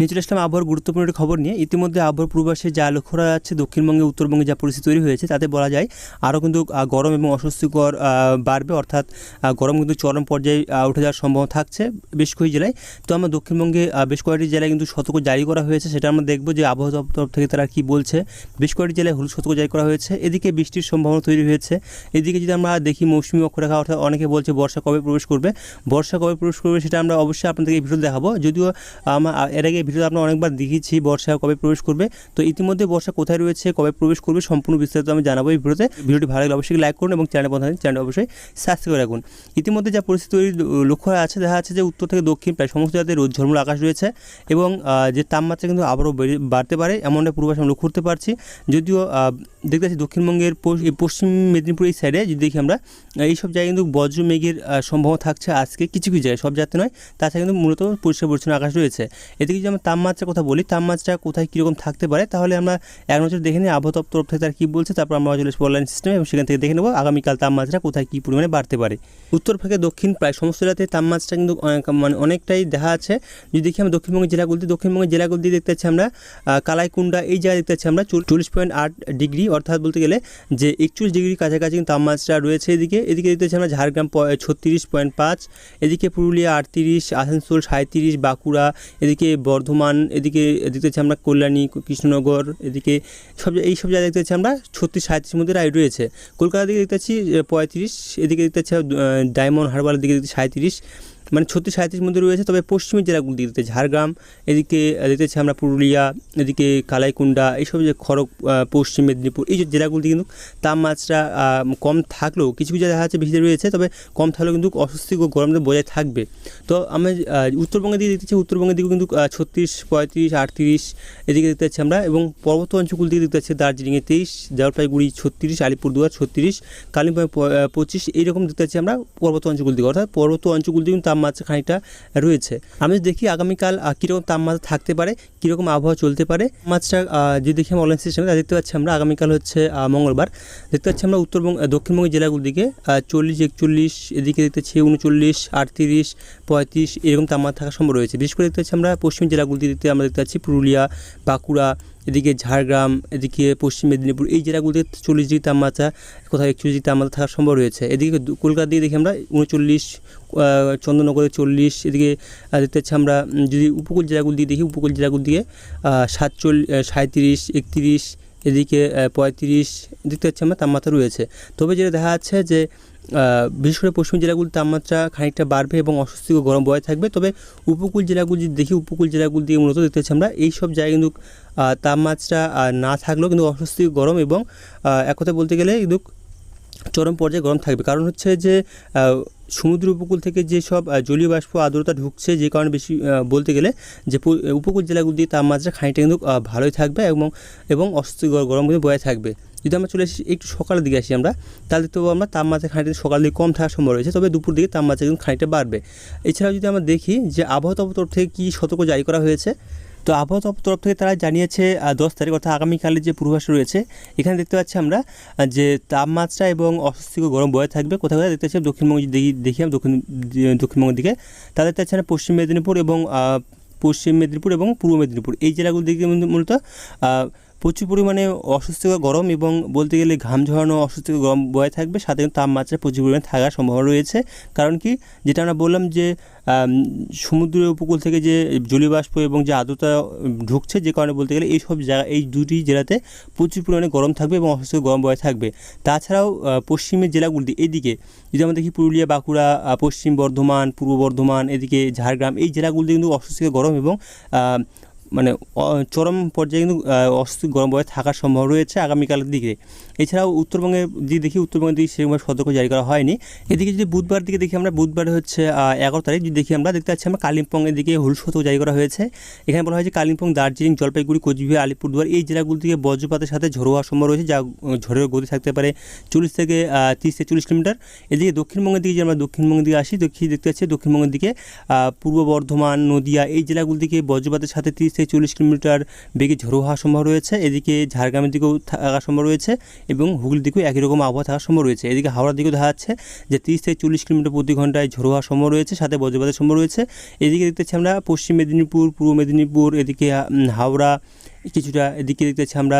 নিয়ে চলে আসলাম আবহাওয়ার গুরুত্বপূর্ণ একটি খবর নিয়ে ইতিমধ্যে আবহাওয়ার পূর্বাসে যা লক্ষ্য করা যাচ্ছে, দক্ষিণবঙ্গে, উত্তরবঙ্গে যা পরিস্থিতি তৈরি হয়েছে, তাতে বলা যায় আরও কিন্তু গরম এবং অস্বস্তিকর বাড়বে। অর্থাৎ গরম কিন্তু চরম পর্যায়ে উঠে যাওয়ার সম্ভাবনা থাকছে বেশ কয়েক জেলায়। তো আমরা দক্ষিণবঙ্গে বেশ কয়েকটি জেলায় কিন্তু সতর্ক জারি করা হয়েছে, সেটা আমরা দেখব যে আবহাওয়া দপ্তর থেকে তারা কী বলছে। বেশ কয়েকটি জেলায় হলুদ সতর্ক জারি করা হয়েছে। এদিকে বৃষ্টির সম্ভাবনা তৈরি হয়েছে। এদিকে যদি আমরা দেখি মৌসুমি অক্ষরেখা, অর্থাৎ অনেকে বলছে বর্ষা কবে প্রবেশ করবে। বর্ষা কবে প্রবেশ করবে সেটা আমরা অবশ্যই আপনাদেরকে ভিডিও দেখাবো। যদিও আমার এর আগে ভিডিও আমরা অনেকবার দেখিয়েছি বর্ষা কবে প্রবেশ করবে। তো ইতিমধ্যে বর্ষা কোথায় রয়েছে, কবে প্রবেশ করবে, সম্পূর্ণ বিস্তারিত আমি জানাব এই ভিডিওতে। ভিডিওটি ভালো লাগলে অবশ্যই লাইক করুন এবং চ্যানেল বন্ধ চ্যানেল অবশ্যই সাবস্ক্রাইব করে রাখুন। ইতিমধ্যে যা পরিস্থিতি লক্ষ্য আছে, দেখা যাচ্ছে যে উত্তর থেকে দক্ষিণ প্রায় সমস্ত জায়গাতে রোদ, ঝলমল আকাশ রয়েছে এবং যে তাপমাত্রা কিন্তু আবারও বেড়ে- বাড়তে পারে এমন একটা পূর্বাভাস আমরা লক্ষ্য করতে পারছি। যদিও দেখতে পাচ্ছি দক্ষিণবঙ্গের পশ্চিম মেদিনীপুর এই সাইডে যদি দেখি আমরা এইসব জায়গায় কিন্তু বজ্র মেঘের সম্ভাবনা থাকছে আজকে। কিছু কিছু জায়গায়, সব জায়গাতে নয়, তাছাড়া কিন্তু মূলত পরিষ্কার পরিচ্ছন্ন আকাশ রয়েছে। এদিকে যদি আমরা তাপমাত্রার কথা বলি, তাপমাত্রা কোথায় কীরকম থাকতে পারে, তাহলে আমরা এক নজর দেখে নিই আবহাওয়া তরফ থেকে তারা কী বলছে, তারপর আমরা চলে আসব অনলাইন সিস্টেমে এবং সেখান থেকে দেখে নেব আগামীকাল তাপমাত্রা কোথায় কী পরিমাণে বাড়তে পারে। উত্তর থেকে দক্ষিণ প্রায় সমস্ত জেলাতে তাপমাত্রা কিন্তু মানে অনেকটাই দেখা আছে। যদি দেখি আমরা দক্ষিণবঙ্গের জেলাগুলিতে দক্ষিণবঙ্গের জেলাগুলি দেখতে পাচ্ছি আমরা কালাইকুণ্ডা এই জায়গায় দেখতে পাচ্ছি আমরা চল্লিশ পয়েন্ট আট ডিগ্রি, অর্থাৎ বলতে গেলে যে একচল্লিশ ডিগ্রি কাছাকাছি কিন্তু তাপমাত্রা রয়েছে এদিকে। এদিকে দেখতে পাচ্ছি আমরা ঝাড়গ্রাম ছত্রিশ পয়েন্ট পাঁচ, এদিকে পুরুলিয়া আটত্রিশ, আসানসোল সাঁত্রিশ বাঁকুড়া, এদিকে বর্ধমান এদিকে দেখতে পাচ্ছি আমরা কল্যাণী, কৃষ্ণনগর, এদিকে সব এই সব জায়গায় দেখতে পাচ্ছি আমরা ছত্রিশ সাঁত্রিশ মধ্যে রায় রয়েছে। কলকাতার দিকে দেখতে পাচ্ছি পঁয়ত্রিশ, এদিকে দেখতে পাচ্ছি ডায়মন্ড হারবারের দিকে দেখতে সাঁত্রিশ মানে ছত্রিশ সাঁত্রিশ মধ্যে রয়েছে, তবে পশ্চিমের জেলাগুলি দিকে দেখতে ঝাড়গ্রাম, এদিকে পাচ্ছি আমরা পুরুলিয়া, এদিকে কালাইকুণ্ডা এইসব যে খড়গ পশ্চিম মেদিনীপুর, এই যে জেলাগুলিতে কিন্তু তাপমাত্রা কম থাকলেও কিছু কিছু দেখা যাচ্ছে বেশি রয়েছে, তবে কম থাকলেও কিন্তু অস্বস্তি ও গরম বজায় থাকবে। তো আমরা উত্তরবঙ্গের দিকে দেখতে পাচ্ছি উত্তরবঙ্গের দিকেও কিন্তু ছত্রিশ, পঁয়ত্রিশ, আটত্রিশ, এদিকে দেখতে পাচ্ছি আমরা, এবং পর্বত অঞ্চলগুলি দিকে দেখতে পাচ্ছি দার্জিলিংয়ে তেইশ, জলপাইগুড়ি ছত্রিশ, আলিপুরদুয়ার ছত্রিশ, কালিম্পং পঁচিশ, এইরকম দেখতে পাচ্ছি আমরা পর্বত অঞ্চলগুলি দিকে, অর্থাৎ পর্বত অঞ্চলগুলি কিন্তু খানিকটা রয়েছে। আমি দেখি আগামীকাল কীরকম তাপমাত্রা থাকতে পারে, কীরকম আবহাওয়া চলতে পারে মাত্রা যদি দেখি আমরা অনলাইন সিস্টেমে দেখতে পাচ্ছি আমরা আগামীকাল হচ্ছে মঙ্গলবার। দেখতে পাচ্ছি আমরা উত্তরবঙ্গ দক্ষিণবঙ্গের জেলাগুলির দিকে চল্লিশ, একচল্লিশ, এদিকে দেখতে পাচ্ছি উনচল্লিশ, আটত্রিশ, পঁয়ত্রিশ, এরকম তাপমাত্রা থাকার সম্ভব রয়েছে। বিশেষ করে দেখতে পাচ্ছি আমরা পশ্চিম জেলাগুলিতে আমরা দেখতে পাচ্ছি পুরুলিয়া, বাঁকুড়া এদিকে ঝাড়গ্রাম, এদিকে পশ্চিম মেদিনীপুর, এই জেলাগুলিতে চল্লিশ ডিগ্রি তাপমাত্রা, কোথাও একচল্লিশ ডিগ্রি তাপমাত্রা থাকার সম্ভব রয়েছে। এদিকে কলকাতা দিকে দেখি আমরা, উনচল্লিশ চন্দ্রনগরে চল্লিশ, এদিকে দেখতে পাচ্ছি আমরা যদি উপকূল জেলাগুলি দিয়ে দেখি, উপকূল জেলাগুলি দিয়ে সাতচল্লিশ সাঁত্রিশ একত্রিশ এদিকে পঁয়ত্রিশ দেখতে পাচ্ছি আমরা তাপমাত্রা রয়েছে। তবে যেটা দেখা যাচ্ছে যে বিশেষ করে পশ্চিম জেলাগুলির তাপমাত্রা খানিকটা বাড়বে এবং অস্বস্তিকর গরম বয়ে থাকবে। তবে উপকূল জেলাগুলি যদি দেখি, উপকূল জেলাগুলি দিয়ে মূলত দেখতে পাচ্ছি আমরা এই সব জায়গায় কিন্তু তাপমাত্রা না থাকলেও কিন্তু অস্বস্তিকর গরম এবং এক কথা বলতে গেলে কিন্তু চরম পর্যায়ে গরম থাকবে। কারণ হচ্ছে যে সমুদ্র উপকূল থেকে যেসব জলীয় বাষ্প আর্দ্রতা ঢুকছে, যে কারণে বেশি বলতে গেলে যে উপকূল জেলাগুলি দিয়ে তাপমাত্রা খানিকটা কিন্তু ভালোই থাকবে এবং এবং অস্বস্তিকর গরম কিন্তু বয়ে থাকবে। যদি আমরা চলে আসি একটু সকালের দিকে আসি আমরা, তাহলে তো আমরা তাপমাত্রা খানিকটা সকালের দিকে কম থাকার সম্ভব রয়েছে, তবে দুপুর দিকে তাপমাত্রা কিন্তু খানিকটা বাড়বে। এছাড়াও যদি আমরা দেখি যে আবহাওয়া তরফ থেকে কী সতর্ক জারি করা হয়েছে তো আবহাওয়া তরফ থেকে তারা জানিয়েছে দশ তারিখ অর্থাৎ আগামীকালের যে পূর্বাস রয়েছে, এখানে দেখতে পাচ্ছি আমরা যে তাপমাত্রা এবং অস্বস্তিকর গরম বয়ে থাকবে। কোথাও কোথাও দেখতে পাচ্ছি দক্ষিণবঙ্গ দেখি দক্ষিণ দক্ষিণবঙ্গের দিকে। তাদের দেখতে পাচ্ছি পশ্চিম মেদিনীপুর এবং পশ্চিম মেদিনীপুর এবং পূর্ব মেদিনীপুর। এই জেলাগুলো দিকে মূলত প্রচুর পরিমাণে অস্বস্তিকর গরম এবং বলতে গেলে ঘাম ঝরানো অস্বস্তিকর গরম বয়ে থাকবে, সাথে তাপমাত্রা প্রচুর পরিমাণে থাকার সম্ভাবনা রয়েছে। কারণ কি? যেটা আমরা বললাম যে সমুদ্রের উপকূল থেকে যে জলীয় বাষ্প এবং যে আর্দ্রতা ঢুকছে, যে কারণে বলতে গেলে এই সব জায়গা, এই দুটি জেলাতে প্রচুর পরিমাণে গরম থাকবে এবং অস্বস্তিকর গরম বয়ে থাকবে। তাছাড়াও পশ্চিমের জেলাগুলি এইদিকে যদি আমরা দেখি পুরুলিয়া, বাঁকুড়া পশ্চিম বর্ধমান, পূর্ব বর্ধমান, এদিকে ঝাড়গ্রাম, এই জেলাগুলিতে কিন্তু অস্বস্তিকর গরম এবং মানে চরম পর্যায়ে কিন্তু অস্বস্তি গরম বয়ে থাকার সম্ভব রয়েছে আগামীকালের দিকে। এছাড়াও উত্তরবঙ্গে যদি দেখি উত্তরবঙ্গের দিকে সেরকমভাবে সতর্ক জারি করা হয়নি। এদিকে যদি বুধবার দিকে দেখি আমরা, বুধবার হচ্ছে এগারো তারিখ, যদি দেখি আমরা, দেখতে পাচ্ছি আমরা কালিম্পংয়ের দিকে হলুদ সতর্ক জারি করা হয়েছে। এখানে বলা হয়েছে কালিম্পং, দার্জিলিং, জলপাইগুড়ি, কোচবিহার, আলিপুরদুয়ার এই জেলাগুলি থেকে বজ্রপাতের সাথে ঝড়ো হওয়ার সম্ভব রয়েছে, যা ঝড়ের গতি থাকতে পারে চল্লিশ থেকে তিরিশ থেকে চল্লিশ কিলোমিটার। এদিকে দক্ষিণবঙ্গের দিকে যে আমরা দক্ষিণবঙ্গের দিকে আসি, দেখি, দেখতে পাচ্ছি দক্ষিণবঙ্গের দিকে পূর্ব বর্ধমান, নদিয়া এই জেলাগুলি থেকে বজ্রপাতের সাথে তিরিশ থেকে চল্লিশ কিলোমিটার বেগে ঝোড়ো হওয়ার সম্ভব রয়েছে। এদিকে ঝাড়গ্রামের দিকেও থাকার সম্ভব রয়েছে এবং হুগলির দিকেও একই রকম আবহাওয়া থাকার সম্ভব রয়েছে। এদিকে হাওড়ার দিকেও দেখা যাচ্ছে যে তিরিশ থেকে চল্লিশ কিলোমিটার প্রতি ঘন্টায় ঝোড়ো হওয়ার সম্ভব রয়েছে, সাথে বজ্রপাতের সম্ভব রয়েছে। এদিকে দেখতে পাচ্ছি আমরা পশ্চিম মেদিনীপুর, পূর্ব মেদিনীপুর, এদিকে হাওড়া, কিছুটা এদিকে দেখতে পাচ্ছি আমরা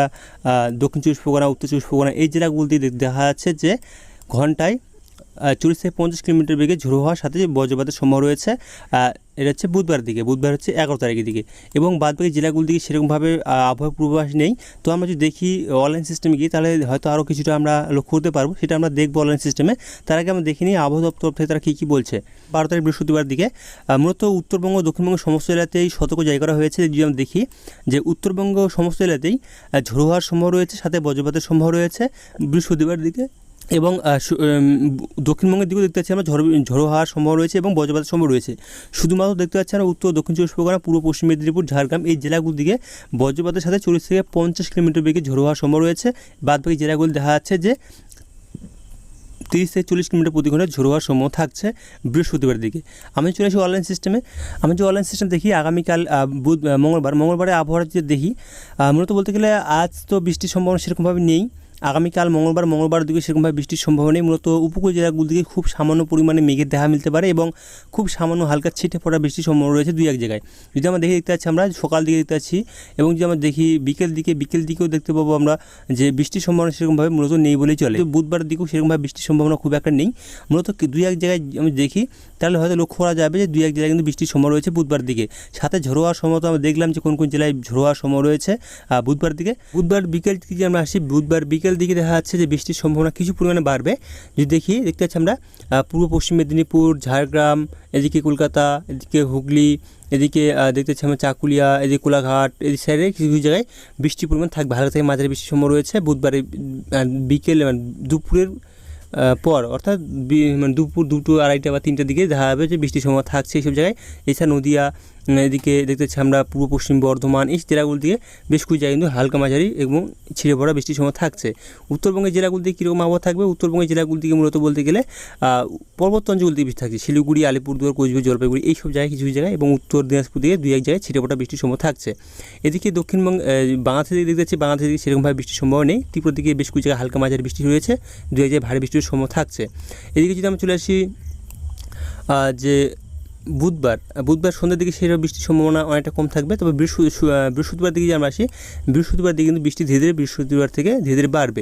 দক্ষিণ চব্বিশ পরগনা, উত্তর চব্বিশ পরগনা, এই জেলাগুলোতে দেখা যাচ্ছে যে ঘন্টায় চল্লিশ থেকে পঞ্চাশ কিলোমিটার বেগে ঝোড়ো হওয়ার সাথে বজ্রপাতের সম্ভব রয়েছে এটা হচ্ছে বুধবার দিকে। বুধবার হচ্ছে এগারো তারিখের দিকে। এবং বাদবাকি জেলাগুলো দিকে সেরকমভাবে আবহাওয়া পূর্বাভাস নেই। তো আমরা যদি দেখি অনলাইন সিস্টেমে গিয়ে, তাহলে হয়তো আরও কিছুটা আমরা লক্ষ্য করতে পারব। সেটা আমরা দেখব অনলাইন সিস্টেমে তার আগে আমরা দেখে নিই আবহাওয়া দপ্তর থেকে তারা কী কী বলছে। বারো তারিখ বৃহস্পতিবার দিকে মূলত উত্তরবঙ্গ দক্ষিণবঙ্গ সমস্ত এলাকাতেই সতর্ক জারি করা হয়েছে। যদি আমরা দেখি যে উত্তরবঙ্গ সমস্ত এলাকাতেই ঝোড়ো হওয়ার সম্ভব রয়েছে, সাথে বজ্রপাতের সম্ভব রয়েছে। বৃহস্পতিবার দিকে এবং দক্ষিণবঙ্গের দিকেও দেখতে পাচ্ছি আমরা ঝড়, ঝড়ো হওয়ার সম্ভব রয়েছে এবং বজ্রপাতের সম্ভব রয়েছে। শুধুমাত্র দেখতে পাচ্ছি আমরা উত্তর দক্ষিণ চব্বিশ পরগনা, পূর্ব পশ্চিম মেদিনীপুর, ঝাড়গ্রাম এই জেলাগুলোর দিকে বজ্রপাতের সাথে চল্লিশ থেকে পঞ্চাশ কিলোমিটার বেগে ঝোড়ো হওয়ার সম্ভব রয়েছে। বাদবাকি জেলাগুলি দেখা যাচ্ছে যে তিরিশ থেকে চল্লিশ কিলোমিটার প্রতি ঘন্টায় ঝোড়ো হওয়ার সম্ভব থাকছে বৃহস্পতিবার দিকে। আমি চলে আসি অনলাইন সিস্টেমে। আমি যে অনলাইন সিস্টেম দেখি, আগামীকাল বুধ মঙ্গলবার, মঙ্গলবারে আবহাওয়ার যে দেখি মূলত বলতে গেলে আজ তো বৃষ্টির সম্ভাবনা সেরকমভাবে নেই। আগামীকাল মঙ্গলবার মঙ্গলবার দিকে সেরকমভাবে বৃষ্টির সম্ভাবনা নেই। মূলত উপকূল জেলাগুলো দিকে খুব সামান্য পরিমাণে মেঘের দেখা মিলতে পারে এবং খুব সামান্য হালকা ছিটে পড়া বৃষ্টির সম্ভাবনা রয়েছে দুই এক জায়গায়। যদি আমরা দেখে দেখতে পাচ্ছি আমরা সকাল দিকে দেখতে পাচ্ছি এবং যদি আমরা দেখি বিকেল দিকে, বিকেল দিকেও দেখতে পাবো আমরা যে বৃষ্টির সম্ভাবনা সেরকমভাবে মূলত নেই বলেই চলে। বুধবার দিকেও সেরকমভাবে বৃষ্টির সম্ভাবনা খুব একটা নেই। মূলত দুই এক জায়গায় আমি দেখি, তাহলে হয়তো লক্ষ্য করা যাবে যে দুই এক জায়গায় কিন্তু বৃষ্টির সম্ভাবনা রয়েছে বুধবার দিকে। সাথে ঝোড়ো হওয়ার সময় তো আমরা দেখলাম যে কোন কোন জেলায় ঝোড়ো হওয়ার সময় রয়েছে বুধবার দিকে। বুধবার বিকেল দিকে আমরা আসি, বুধবার বিকেল দিকে দেখা যাচ্ছে যে বৃষ্টির সম্ভাবনা কিছু পরিমাণে বাড়বে। যদি দেখি, দেখতে পাচ্ছি আমরা পূর্ব পশ্চিম মেদিনীপুর, ঝাড়গ্রাম, এদিকে কলকাতা, এদিকে হুগলি, এদিকে দেখতে পাচ্ছি আমরা চাকুলিয়া, এদিকে কোলাঘাট, এই সাইডে কিছু কিছু জায়গায় বৃষ্টির পরিমাণ থাকবে। হালকা থেকে মাঝারি বৃষ্টির সময় রয়েছে। বুধবারে বিকেল মানে দুপুরের পর, অর্থাৎ মানে দুপুর দুটো আড়াইটা বা তিনটার দিকে দেখা যাবে যে বৃষ্টির সময় থাকছে এইসব জায়গায়। এছাড়া নদিয়া এদিকে দেখতে পাচ্ছি আমরা পূর্ব পশ্চিম বর্ধমান এই জেলাগুলো দিয়ে বেশ কিছু জায়গায় কিন্তু হালকা মাঝারি এবং ছিঁড়ে পড়া বৃষ্টির সময় থাকছে। উত্তরবঙ্গের জেলাগুলো দিকে কীরকম আবহাওয়া থাকবে? উত্তরবঙ্গের জেলাগুলো দিকে মূলত বলতে গেলে পর্বত অঞ্চল দিকে বেশি থাকছে। শিলিগুড়ি, আলিপুরদুয়ার, কোচবিহার, জলপাইগুড়ি, এইসব জায়গায় কিছু কিছু জায়গায় এবং উত্তর দিনাজপুর দিকে দুই এক জায়গায় ছিটে পড়া বৃষ্টির সময় থাকছে। এদিকে দক্ষিণবঙ্গ বাংলাদেশের দিকে দেখতে পাচ্ছি বাংলাদেশের দিকে সেরকমভাবে বৃষ্টির সম্ভাবনা নেই। ত্রিপুরা দিকে বেশ কিছু জায়গায় হালকা মাঝারি বৃষ্টি রয়েছে। দু এক জায়গায় ভারী বৃষ্টির সময় থাকছে। এদিকে যদি আমরা চলে আসি যে বুধবার বুধবার সন্ধ্যার দিকে সেই বৃষ্টির সম্ভাবনা অনেকটা কম থাকবে। তবে বৃহস্পতি বৃহস্পতিবার দিকে যদি আমরা আসি, বৃহস্পতিবার দিকে কিন্তু বৃষ্টি ধীরে ধীরে বৃহস্পতিবার থেকে ধীরে ধীরে বাড়বে।